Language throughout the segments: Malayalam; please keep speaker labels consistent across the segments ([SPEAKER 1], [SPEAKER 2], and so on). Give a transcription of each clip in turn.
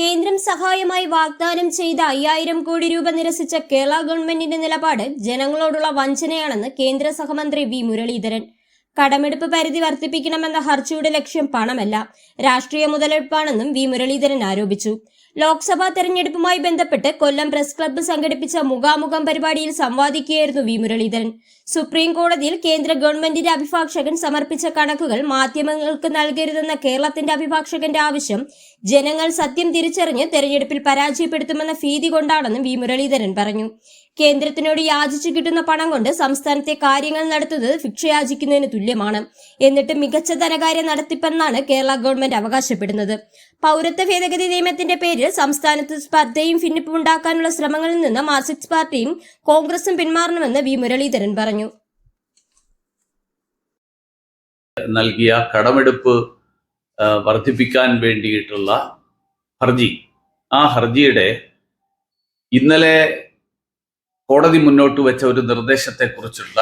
[SPEAKER 1] കേന്ദ്രം സഹായമായി വാഗ്ദാനം ചെയ്ത അയ്യായിരം കോടി രൂപ നിരസിച്ച കേരള ഗവൺമെന്റിന്റെ നിലപാട് ജനങ്ങളോടുള്ള വഞ്ചനയാണെന്ന് കേന്ദ്ര സഹമന്ത്രി വി മുരളീധരൻ കടമെടുപ്പ് പരിധി വർദ്ധിപ്പിക്കണമെന്ന ഹർജിയുടെ ലക്ഷ്യം പണമല്ല രാഷ്ട്രീയ മുതലെടുപ്പാണെന്നും വി മുരളീധരൻ ആരോപിച്ചു ലോക്സഭാ തെരഞ്ഞെടുപ്പുമായി ബന്ധപ്പെട്ട് കൊല്ലം പ്രസ് ക്ലബ്ബ് സംഘടിപ്പിച്ച മുഖാമുഖം പരിപാടിയിൽ സംവാദിക്കുകയായിരുന്നു വി മുരളീധരൻ സുപ്രീം കോടതിയിൽ കേന്ദ്ര ഗവൺമെന്റിന്റെ അഭിഭാഷകൻ സമർപ്പിച്ച കണക്കുകൾ മാധ്യമങ്ങൾക്ക് നൽകരുതെന്ന കേരളത്തിന്റെ അഭിഭാഷകന്റെ ആവശ്യം ജനങ്ങൾ സത്യം തിരിച്ചറിഞ്ഞ് തെരഞ്ഞെടുപ്പിൽ പരാജയപ്പെടുത്തുമെന്ന ഭീതി കൊണ്ടാണെന്നും വി മുരളീധരൻ പറഞ്ഞു കേന്ദ്രത്തിനോട് യാചിച്ചു കിട്ടുന്ന പണം കൊണ്ട് സംസ്ഥാനത്തെ കാര്യങ്ങൾ നടത്തുന്നത് ഭിക്ഷയാചിക്കുന്നതിന് തുല്യമാണ് എന്നിട്ട് മികച്ച ധനകാര്യ നടത്തിപ്പെന്നാണ് കേരള ഗവൺമെന്റ് അവകാശപ്പെടുന്നത് പൗരത്വ ഭേദഗതി നിയമത്തിന്റെ പേരിൽ സംസ്ഥാനത്ത് സ്പർദ്ധയും ഭിന്നിപ്പും ഉണ്ടാക്കാനുള്ള ശ്രമങ്ങളിൽ നിന്ന് മാർസിസ്റ്റ് പാർട്ടിയും കോൺഗ്രസും പിന്മാറണമെന്ന് വി മുരളീധരൻ പറഞ്ഞു
[SPEAKER 2] നൽകിയ കടമെടുപ്പ് വർദ്ധിപ്പിക്കാൻ വേണ്ടിയിട്ടുള്ള ഹർജി ആ ഹർജിയുടെ ഇന്നലെ കോടതി മുന്നോട്ട് വെച്ച ഒരു നിർദ്ദേശത്തെക്കുറിച്ചുള്ള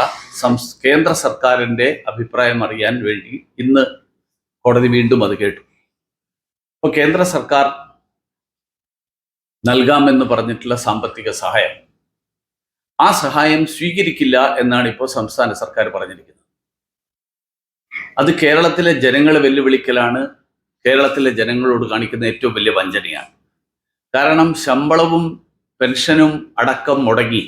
[SPEAKER 2] കേന്ദ്ര സർക്കാരിന്റെ അഭിപ്രായം അറിയാൻ വേണ്ടി ഇന്ന് കോടതി വീണ്ടും അത് കേട്ടു ഇപ്പോൾ കേന്ദ്ര സർക്കാർ നൽകാമെന്ന് പറഞ്ഞിട്ടുള്ള സാമ്പത്തിക സഹായം ആ സഹായം സ്വീകരിക്കില്ല എന്നാണ് ഇപ്പോൾ സംസ്ഥാന സർക്കാർ പറഞ്ഞിരിക്കുന്നത് അത് കേരളത്തിലെ ജനങ്ങളെ വെല്ലുവിളിക്കലാണ് കേരളത്തിലെ ജനങ്ങളോട് കാണിക്കുന്ന ഏറ്റവും വലിയ വഞ്ചനയാണ് കാരണം ശമ്പളവും പെൻഷനും അടക്കം മുടങ്ങി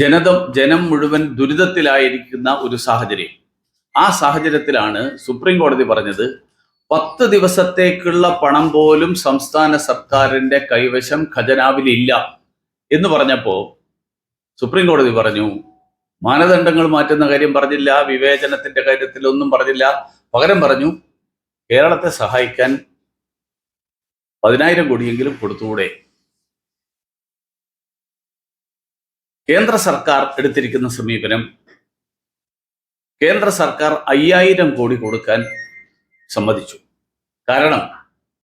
[SPEAKER 2] ജനതം ജനം മുഴുവൻ ദുരിതത്തിലായിരിക്കുന്ന ഒരു സാഹചര്യം ആ സാഹചര്യത്തിലാണ് സുപ്രീം കോടതി പറഞ്ഞത് പത്ത് ദിവസത്തേക്കുള്ള പണം പോലും സംസ്ഥാന സർക്കാരിന്റെ കൈവശം ഖജനാവിലില്ല എന്ന് പറഞ്ഞപ്പോൾ സുപ്രീം കോടതി പറഞ്ഞു മാനദണ്ഡങ്ങൾ മാറ്റുന്ന കാര്യം പറഞ്ഞില്ല വിവേചനത്തിന്റെ കാര്യത്തിൽ ഒന്നും പറഞ്ഞില്ല പകരം പറഞ്ഞു കേരളത്തെ സഹായിക്കാൻ പതിനായിരം കോടിയെങ്കിലും കൊടുത്തുകൂടെ കേന്ദ്ര സർക്കാർ എടുത്തിരിക്കുന്ന സമീപനം കേന്ദ്ര സർക്കാർ അയ്യായിരം കോടി കൊടുക്കാൻ സമ്മതിച്ചു കാരണം